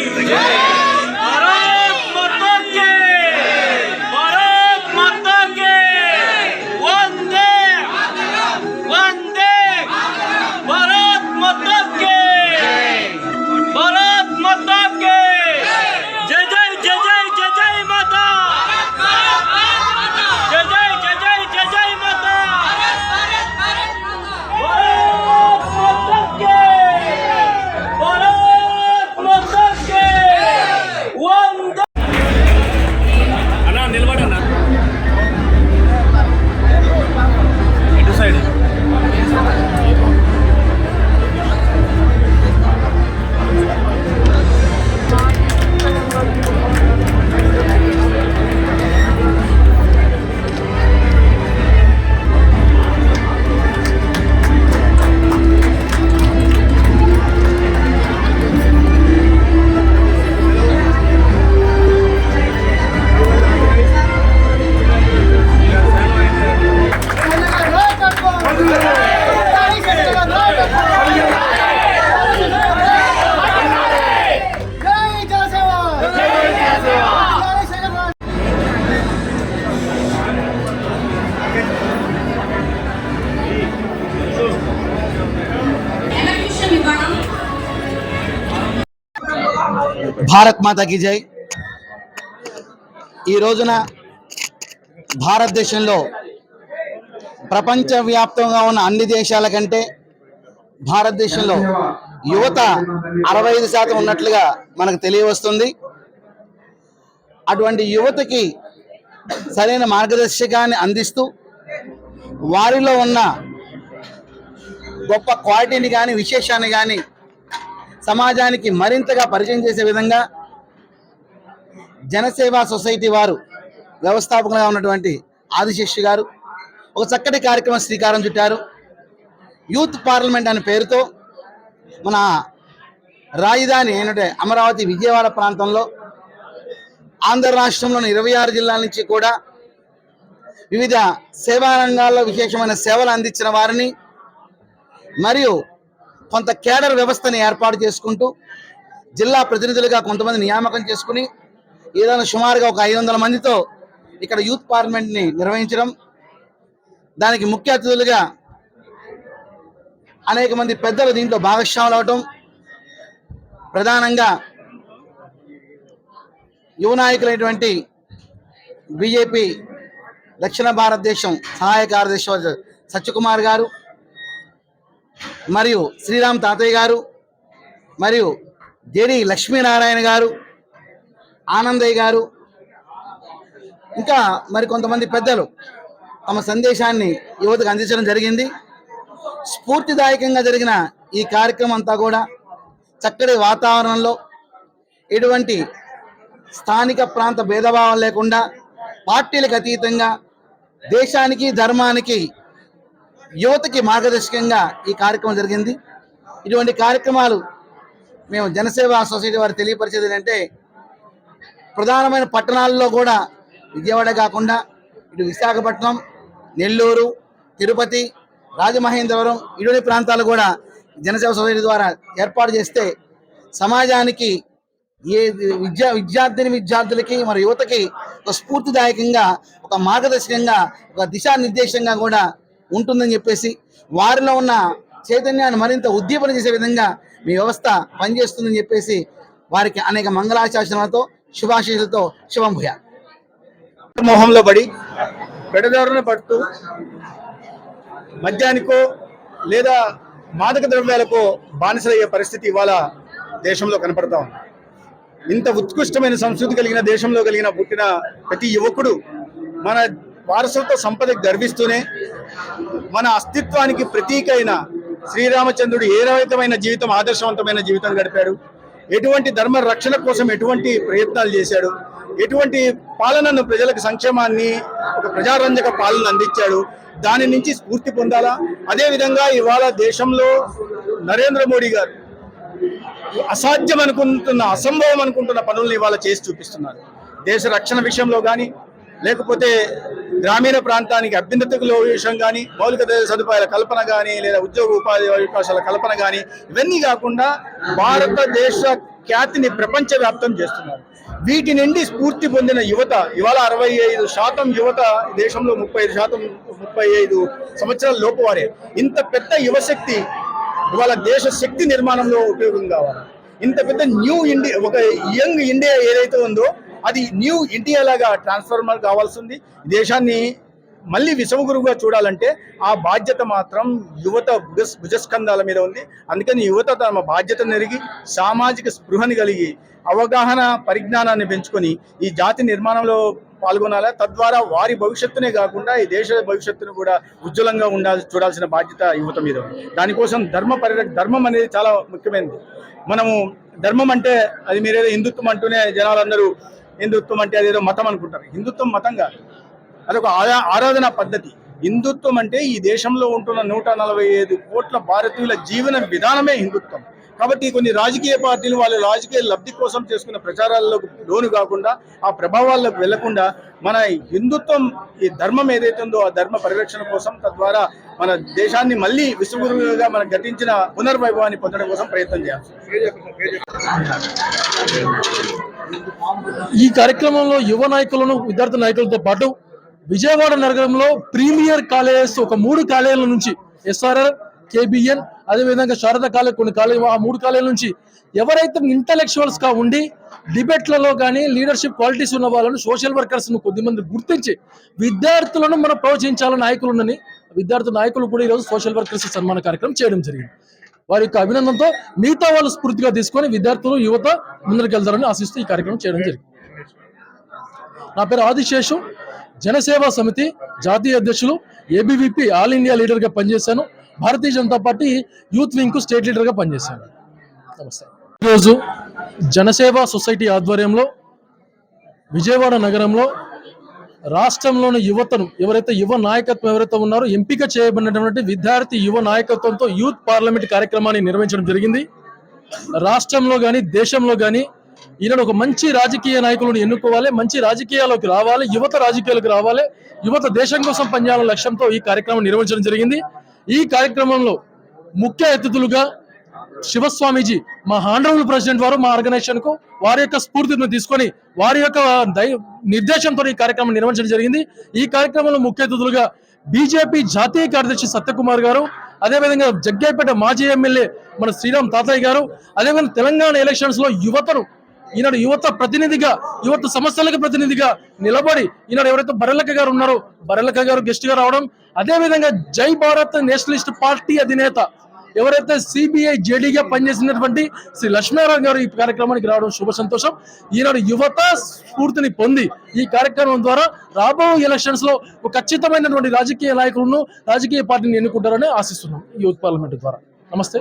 Yeah. Bharat మాతాకి జై. ఈ రోజున భారతదేశంలో ప్రపంచవ్యాప్తంగా ఉన్న అన్ని దేశాల కంటే భారతదేశంలో యువత అరవై ఐదు శాతం ఉన్నట్లుగా మనకు తెలియవస్తుంది. అటువంటి యువతకి సరైన మార్గదర్శకాన్ని అందిస్తూ వారిలో ఉన్న గొప్ప క్వాలిటీని కానీ విశేషాన్ని కానీ సమాజానికి మరింతగా పరిచయం చేసే విధంగా జనసేవా సొసైటీ వారు వ్యవస్థాపకులుగా ఉన్నటువంటి ఆదిశిష్యు గారు ఒక చక్కటి కార్యక్రమం శ్రీకారం చుట్టారు. యూత్ పార్లమెంట్ అనే పేరుతో మన రాజధాని ఏంటంటే అమరావతి విజయవాడ ప్రాంతంలో ఆంధ్ర రాష్ట్రంలోని ఇరవై ఆరు జిల్లాల నుంచి కూడా వివిధ సేవా రంగాల్లో విశేషమైన సేవలు అందించిన వారిని మరియు కొంత కేడర్ వ్యవస్థని ఏర్పాటు చేసుకుంటూ జిల్లా ప్రతినిధులుగా కొంతమంది నియామకం చేసుకుని ఏదైనా సుమారుగా ఒక ఐదు వందల మందితో ఇక్కడ యూత్ పార్లమెంట్ని నిర్వహించడం దానికి ముఖ్య అతిథులుగా అనేక మంది పెద్దలు దీంట్లో భాగస్వాములు అవటం ప్రధానంగా యువ నాయకులైనటువంటి బీజేపీ దక్షిణ భారతదేశం సహాయ కార్యదర్శి సత్యకుమార్ గారు మరియు శ్రీరామ్ తాతయ్య గారు మరియు జేడి లక్ష్మీనారాయణ గారు ఆనందయ్య గారు ఇంకా మరి కొంతమంది పెద్దలు తమ సందేశాన్ని యువతకు అందించడం జరిగింది. స్ఫూర్తిదాయకంగా జరిగిన ఈ కార్యక్రమం అంతా కూడా చక్కటి వాతావరణంలో ఎటువంటి స్థానిక ప్రాంత భేదభావం లేకుండా పార్టీలకు అతీతంగా దేశానికి ధర్మానికి యువతకి మార్గదర్శకంగా ఈ కార్యక్రమం జరిగింది. ఇటువంటి కార్యక్రమాలు మేము జనసేవ సొసైటీ వారు తెలియపరిచేది ఏంటంటే ప్రధానమైన పట్టణాల్లో కూడా విజయవాడ కాకుండా ఇటు విశాఖపట్నం నెల్లూరు తిరుపతి రాజమహేంద్రవరం ఇటువంటి ప్రాంతాలు కూడా జనసేవ సొసైటీ ద్వారా ఏర్పాటు చేస్తే సమాజానికి ఏ విద్యా విద్యార్థిని విద్యార్థులకి మరి యువతకి ఒక స్ఫూర్తిదాయకంగా ఒక మార్గదర్శకంగా ఒక దిశానిర్దేశంగా కూడా ఉంటుందని చెప్పేసి వారిలో ఉన్న చైతన్యాన్ని మరింత ఉద్దీపన చేసే విధంగా మీ వ్యవస్థ పనిచేస్తుందని చెప్పేసి వారికి అనేక మంగళాశాసనాలతో శుభాశీలతో శుభం భూయా. మోహంలో పడి పెడదారులను పడుతూ మద్యానికో లేదా మాదక ద్రవ్యాలకో బానిసలయ్యే పరిస్థితి ఇవాళ దేశంలో కనపడతా ఉంది. ఇంత ఉత్కృష్టమైన సంస్కృతి కలిగిన దేశంలో కలిగిన పుట్టిన ప్రతి యువకుడు మన వారసత్వ సంపద గర్విస్తూనే మన అస్తిత్వానికి ప్రతీక అయిన శ్రీరామచంద్రుడు ఏ రహితమైన జీవితం ఆదర్శవంతమైన జీవితం గడిపాడు? ఎటువంటి ధర్మ రక్షణ కోసం ఎటువంటి ప్రయత్నాలు చేశాడు? ఎటువంటి పాలనను ప్రజలకు సంక్షేమాన్ని ఒక ప్రజారంజక పాలన అందించాడు? దాని నుంచి స్ఫూర్తి పొందాలా? అదేవిధంగా ఇవాళ దేశంలో నరేంద్ర మోడీ గారు అసాధ్యం అనుకుంటున్న అసంభవం అనుకుంటున్న పనుల్ని ఇవాళ చేసి చూపిస్తున్నారు. దేశ రక్షణ విషయంలో కానీ లేకపోతే గ్రామీణ ప్రాంతానికి అభ్యున్నతకుల విషయం కానీ మౌలిక సదుపాయాల కల్పన కానీ లేదా ఉద్యోగ ఉపాధి అవకాశాల కల్పన కానీ ఇవన్నీ కాకుండా భారతదేశ ఖ్యాతిని ప్రపంచవ్యాప్తం చేస్తున్నారు. వీటి నుండి స్ఫూర్తి పొందిన యువత ఇవాళ అరవై ఐదు శాతం యువత దేశంలో ముప్పై ఐదు శాతం ముప్పై ఐదు సంవత్సరాల లోపు వారే. ఇంత పెద్ద యువశక్తి ఇవాళ దేశ శక్తి నిర్మాణంలో ఉపయోగం కావాలి. ఇంత పెద్ద న్యూ ఇండియా ఒక యంగ్ ఇండియా ఏదైతే ఉందో అది న్యూ ఇండియా లాగా ట్రాన్స్ఫార్మర్ కావాల్సింది. దేశాన్ని మళ్ళీ విశ్వగురువుగా చూడాలంటే ఆ బాధ్యత మాత్రం యువత భుజ భుజస్కంధాల మీద ఉంది. అందుకని యువత తమ బాధ్యత నెరిగి సామాజిక స్పృహని కలిగి అవగాహన పరిజ్ఞానాన్ని పెంచుకొని ఈ జాతి నిర్మాణంలో పాల్గొనాలి? తద్వారా వారి భవిష్యత్తునే కాకుండా ఈ దేశ భవిష్యత్తును కూడా ఉజ్వలంగా ఉండాలి చూడాల్సిన బాధ్యత యువత మీద దానికోసం ధర్మ పరిరక్ష ధర్మం అనేది చాలా ముఖ్యమైనది. మనము ధర్మం అంటే అది మీరేదో హిందుత్వం అంటూనే జనాలందరూ హిందుత్వం అంటే అదేదో మతం అనుకుంటారు. హిందుత్వం మతం కాదు. అదొక ఆరా- ఆరాధన పద్ధతి. హిందుత్వం అంటే ఈ దేశంలో ఉంటున్న నూట నలభై ఐదు కోట్ల భారతీయుల జీవన విధానమే హిందుత్వం. కాబట్టి కొన్ని రాజకీయ పార్టీలు వాళ్ళ రాజకీయ లబ్ధి కోసం చేసుకున్న ప్రచారాలకు లోను కాకుండా ఆ ప్రభావాలకు వెళ్ళకుండా మన హిందుత్వం ఈ ధర్మం ఏదైతే ఉందో ఆ ధర్మ పరిరక్షణ కోసం తద్వారా మన దేశాన్ని మళ్ళీ విశ్వగురువుగా మనం గతించిన పునర్వైభవాన్ని పొందడం కోసం ప్రయత్నం చేయాలి. ఈ కార్యక్రమంలో యువ నాయకులను విద్యార్థి నాయకులతో పాటు విజయవాడ నగరంలో ప్రీమియర్ కాలేజెస్ ఒక మూడు కాలేజీల నుంచి ఎస్ఆర్ఆర్ కేబిఎన్ అదేవిధంగా శారద కాలేజ్ కొన్ని కాలేజ్ ఆ మూడు కాలేజీల నుంచి ఎవరైతే ఇంటలెక్చువల్స్గా ఉండి డిబేట్లలో కానీ లీడర్షిప్ క్వాలిటీస్ ఉన్న వాళ్ళను సోషల్ వర్కర్స్ను కొద్దిమంది గుర్తించి విద్యార్థులను మనం ప్రోత్సహించాలని నాయకులున్నని విద్యార్థి నాయకులు కూడా ఈరోజు సోషల్ వర్కర్స్ సన్మాన కార్యక్రమం చేయడం జరిగింది. వారి యొక్క అభినందనతో మిగతా వాళ్ళు స్ఫూర్తిగా తీసుకొని విద్యార్థులు యువత ముందరికి వెళ్తారని ఆశిస్తూ ఈ కార్యక్రమం చేయడం జరిగింది. నా పేరు ఆదిశేషు. జనసేవా సమితి జాతీయ అధ్యక్షులు ఏబీవీపీ ఆల్ ఇండియా లీడర్గా పనిచేశాను. భారతీయ జనతా పార్టీ యూత్ వింగ్కు స్టేట్ లీడర్గా పనిచేశాను. నమస్తే. ఈరోజు జనసేవా సొసైటీ ఆధ్వర్యంలో విజయవాడ నగరంలో రాష్ట్రంలోని యువతను ఎవరైతే యువ నాయకత్వం ఎవరైతే ఉన్నారో ఎంపిక చేయబడినటువంటి విద్యార్థి యువ నాయకత్వంతో యూత్ పార్లమెంట్ కార్యక్రమాన్ని నిర్వహించడం జరిగింది. రాష్ట్రంలో కానీ దేశంలో కానీ ఈనాడు ఒక మంచి రాజకీయ నాయకులను ఎన్నుకోవాలి మంచి రాజకీయాల్లోకి రావాలి యువత రాజకీయాలకు రావాలి యువత దేశం కోసం పనిచేయాలనే లక్ష్యంతో ఈ కార్యక్రమం నిర్వహించడం జరిగింది. ఈ కార్యక్రమంలో ముఖ్య అతిథులుగా శివస్వామీజీ మా హానరబుల్ ప్రెసిడెంట్ వారు మా ఆర్గనైజేషన్కు వారి యొక్క స్ఫూర్తిని తీసుకొని వారి యొక్క దై నిర్దేశంతో ఈ కార్యక్రమం నిర్వహించడం జరిగింది. ఈ కార్యక్రమంలో ముఖ్య అతిథులుగా బీజేపీ జాతీయ కార్యదర్శి సత్యకుమార్ గారు అదేవిధంగా జగ్గైపేట మాజీ ఎమ్మెల్యే మన శ్రీరామ్ తాతయ్య గారు అదేవిధంగా తెలంగాణ ఎలక్షన్స్లో యువతను ఈనాడు యువత ప్రతినిధిగా యువత సమస్యలకు ప్రతినిధిగా నిలబడి ఈనాడు ఎవరైతే బరలక గారు ఉన్నారో బరలక గారు గెస్ట్గా రావడం అదే విధంగా జై భారత్ నేషనలిస్ట్ పార్టీ అధినేత ఎవరైతే సిబిఐ జేడీగా పనిచేసినటువంటి శ్రీ లక్ష్మీనారాయణ గారు ఈ కార్యక్రమానికి రావడం శుభ సంతోషం. ఈనాడు యువత స్ఫూర్తిని పొంది ఈ కార్యక్రమం ద్వారా రాబో ఎలక్షన్స్లో ఒక ఖచ్చితమైనటువంటి రాజకీయ నాయకులను రాజకీయ పార్టీని ఎన్నుకుంటారని ఆశిస్తున్నాం ఈ యూత్ పార్లమెంట్ ద్వారా. నమస్తే.